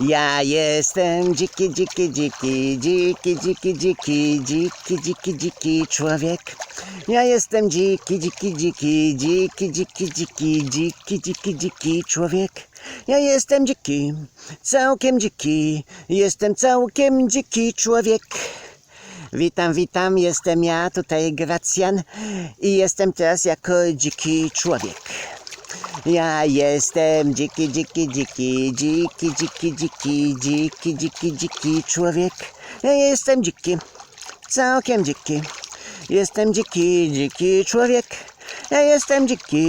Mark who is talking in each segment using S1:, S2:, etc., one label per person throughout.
S1: Ja jestem dziki, dziki, dziki, dziki, dziki, dziki, dziki, dziki, dziki człowiek. Ja jestem dziki, dziki, dziki, dziki, dziki, dziki, dziki, dziki, dziki człowiek. Ja jestem dziki, całkiem dziki, jestem całkiem dziki człowiek. Witam, witam, jestem ja, tutaj Gracjan i jestem teraz jako dziki człowiek. Ja jestem dziki, dziki, dziki, dziki, dziki, dziki, dziki, dziki, dziki człowiek. Ja jestem dziki, całkiem dziki. Jestem dziki, dziki człowiek. Ja jestem dziki,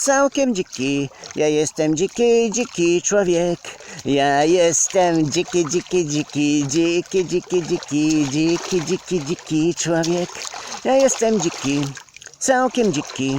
S1: całkiem dziki. Ja jestem dziki, dziki człowiek. Ja jestem dziki, dziki, dziki, dziki, dziki, dziki, dziki, dziki, dziki człowiek. Ja jestem dziki, całkiem dziki.